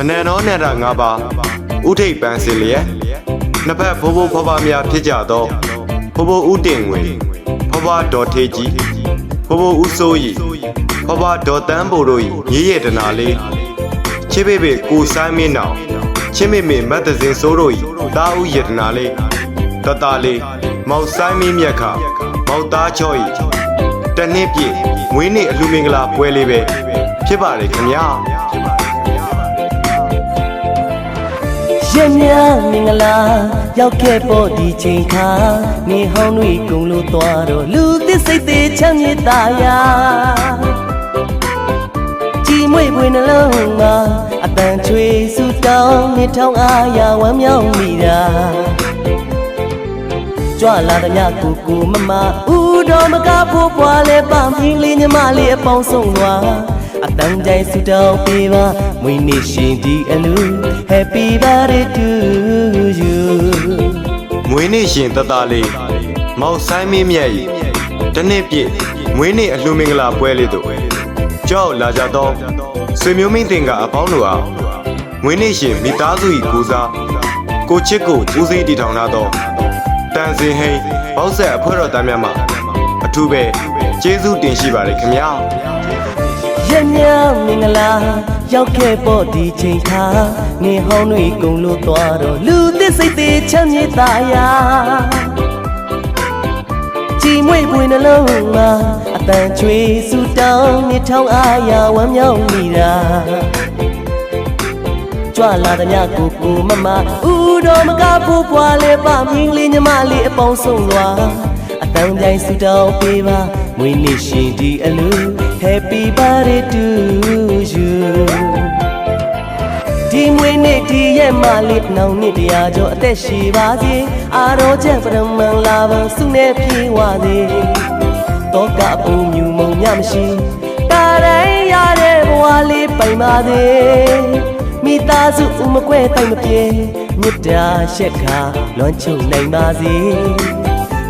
အနန္တောနန္ဒငါးပါးဥထိပ်ပန်းစင်လျက်နှစ်ဖက်ဘိုးဘိုးဖွားဖွားများဖြစ်ကြသောဘိုးဘိုးဥတင်ငွေဖွားဖွားဒေါ်ထေးကြီးဘိုးဘိုးဥစိုးရီဖွားဖွားဒေါ်တန်းဘိုတို့၏ရေးရတနာလေးချစ်ပေပေကိုဆိုင်မင်းနောင်ချစ်မေမေမတ်တစင်စိုးတို့၏တာဥယတနာလေးတတလေးမောက်ဆိုင်မင်းမြက်ခမောက်သားချော့၏တနှစ်ပြည့်မွေးနေ့အလူမင်္ဂလာပွဲလေးပဲဖြစ်ပါတယ်ခင်ဗျာ ရင်များမင်္ဂလာရောက်ခဲ့ပေါ်ဒီချိန်ခါနေဟောင်းတွေကုံလို့သွားတော့လူသစ်စိတ်သေးချမ်းမြေ့တာယာကြည်မွေ့ပွေနှလုံးမှာအတန်ချွေဆူတောင်းနေထောင်းအားရဝမ်းမြောက်မိတာကြွလာတဲ့မြကိုကိုမမဦးတော်မကဖို့ပွားလဲပမင်းလေးညီမလေးအပေါင်းဆုံးသွားအ တန်ကြိုင်ဆူတောင်းပေးပါမွေးနေ့ရှင်ဒီအလူ Happy birthday to you မွေးနေ့ရှင်တသားလေးမောက်ဆိုင်မင်းမြတ်ဤတစ်နှစ်ပြည့်မွေးနေ့အလှမင်္ဂလာပွဲလေးတို့ကြောက်လာကြသောဆွေမျိုးမင်းတင်ကအပေါင်းတို့အားမွေးနေ့ရှင်မိသားစု၏ကိုစားကိုချစ်ကိုဦးစီးတည်ထောင်ထားသောတန်စင်ဟိန်းဘောက်ဆက်အဖွဲ့တော်သားများမှအထူးပဲကျေးဇူးတင်ရှိပါတယ်ခင်ဗျာ ရမြမင်္ဂလာရောက်ခဲ့ပေါ်ဒီချိန်ခါနေဟောင်းတွေကုံလို့သွားတော့လူသစ်စိတ်သေးချမ်းမြေ့တာယာကြည်မွေ့ပွေနှလုံးမှာအတန်ချွေဆူတောင်းနေထောင်းအားရဝမ်းမြောက်မိတာကြွလာတဲ့ညကိုကိုမမဦးတော်မကဖို့ပွားလဲပမင်းလေးညီမလေးအပေါင်းဆုံးသွား အတန်ကြိုင်ဆူတောင်းပေးပါမွေးနေ့ရှင်ဒီအလူ Happy birthday to you ဒီမွေးနေ့ဒီရဲ့မလေးနောင်နှစ်တရားကျော်အသက်ရှိပါစေအာရောချက်ပရမန်လာပါစုနေပြေဝစေတော့ကပူမြူမုံမြမရှိတာတိုင်းရတဲ့ဘဝလေးပိုင်ပါစေမိသားစုဥမကွဲတိုင်မပြေမေတ္တာရှက်ခါလွမ်းချုံနိုင်ပါစေ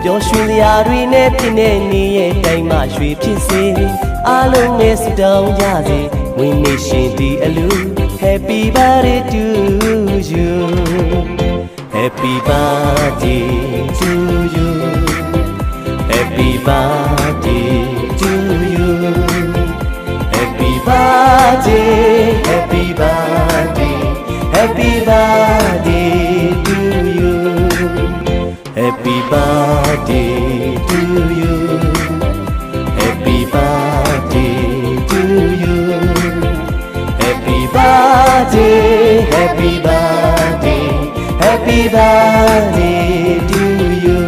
ပျော်ရွှင်စရာတွေနဲ့ပြည့်နေနေရဲ့တိုင်းမှရွှေဖြစ်စေအားလုံးနဲ့စတောင်းကြစေဝင်းနေရှင်ဒီအလူ Happy birthday to you Happy birthday to you Happy birthday Happy birthday to you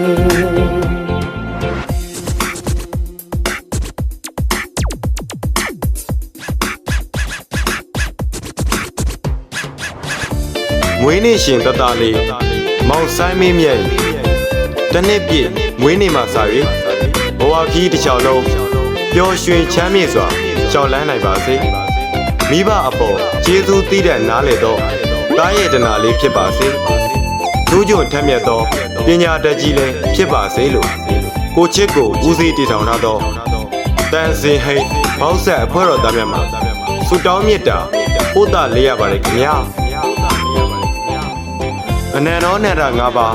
မွေးနေ့ရှင်တသားလေးမောင်ဆိုင်မင်းမြတ်ဤတစ်နှစ်ပြည့်မွေးနေ့မှာစ၍ဘဝကြီးတစ်ချောင်းလုံးပျော်ရွှင်ချမ်းမြေ့စွာရှောင်လန်းနိုင်ပါစေမိဘအပေါ်ကျေးဇူးတည်တဲ့နားလေတော့တားရဲ့တနာလေးဖြစ်ပါစေ ကျိုးကျွံထက်မြက်သောပညာတတ်ကြီးလည်းဖြစ်ပါစေလို့ကိုချစ်ကိုဦးစီးတည်ထောင်ထားသောတန်စင်ဟိတ်ဘောက်ဆက်အဖွဲ့တော်သားများမှာဆုတောင်းမြတ်တာပို့တာလေးရပါတယ်ခင်ဗျာအနန္တောနန္ဒငါးပါး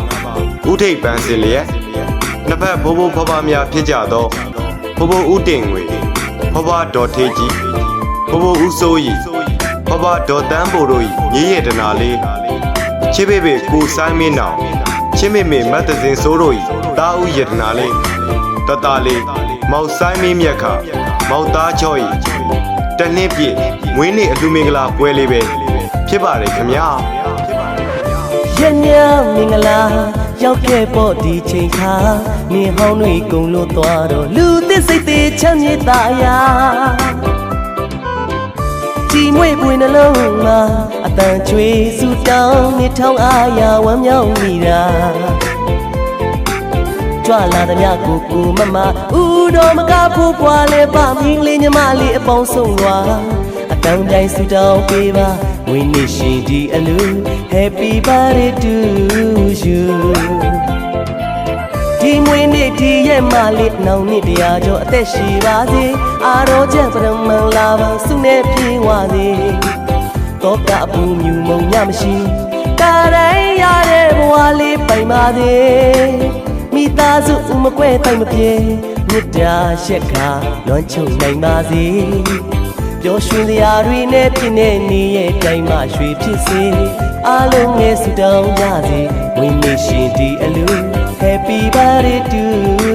ဥထိပ်ပန်းစင်လျက်နှစ်ဖက်ဘိုးဘိုးဖွားဖွားများဖြစ်ကြသောဘိုးဘိုးဥတင်ငွေဖွားဖွားဒေါ်ထေးကြီးဘိုးဘိုးဥစိုးရီဖွားဖွားဒေါ်တန်းဘိုတို့၏ရေးရတနာလေး ချစ်ပေပေကိုဆိုင်မင်းနောင်ချစ်မေမေမတ်တစင်စိုးတို့၏တာဥယတနာလေးတတလေးမောက်ဆိုင်မင်းမြက်ခမောက်သားချော့၏တနှစ်ပြည့်မွေးနေ့အလူမင်္ဂလာပွဲလေးပဲဖြစ်ပါတယ်ခင်ဗျာရညမင်္ဂလာရောက်ခဲ့ပေါ်ဒီချိန်ခါနေဟောင်းတွေကုံလို့သွားတော့လူသစ်စိတ်သေးချမ်းမြေ့တာယာကြည်မွေ့ပွေနှလုံးမှာအ တန်ချွေဆူတောင်းနေထောင်းအားရဝမ်းမြောက်မိတာကြွလာတဲ့မြကိုကိုမမဦးတော်မကဖို့ပွားလဲပမင်းလေးညီမလေးအပေါင်းဆုံးသွားအတန်တိုင်းဆူတောင်းပေးပါဝင်းနေရှင်ဒီအလူ Happy birthday to you ဒီမွေးနေ့ဒီရဲ့မလေးနောင်နှစ်တရားကျော်အသက်ရှိပါစေအာရောချက်ပရမန်လာပါစုနေပြေးဝစေ တော့ကအပူမြူမုံညမရှိကာတိုင်းရတဲ့ဘဝလေးပိုင်ပါသေးမိသားစုဥမကွဲတိုင်မပြေမြစ်တာရှက်ခါလွန်ချုံနိုင်ပါစေပျော်ရွှင်စရာတွေနဲ့ပြည့်နေနေရဲ့တိုင်းမှာရွှေဖြစ်စေအားလုံးငယ်စုတောင်းကြစေဝင်းနေရှင်ဒီအလူ Happy birthday to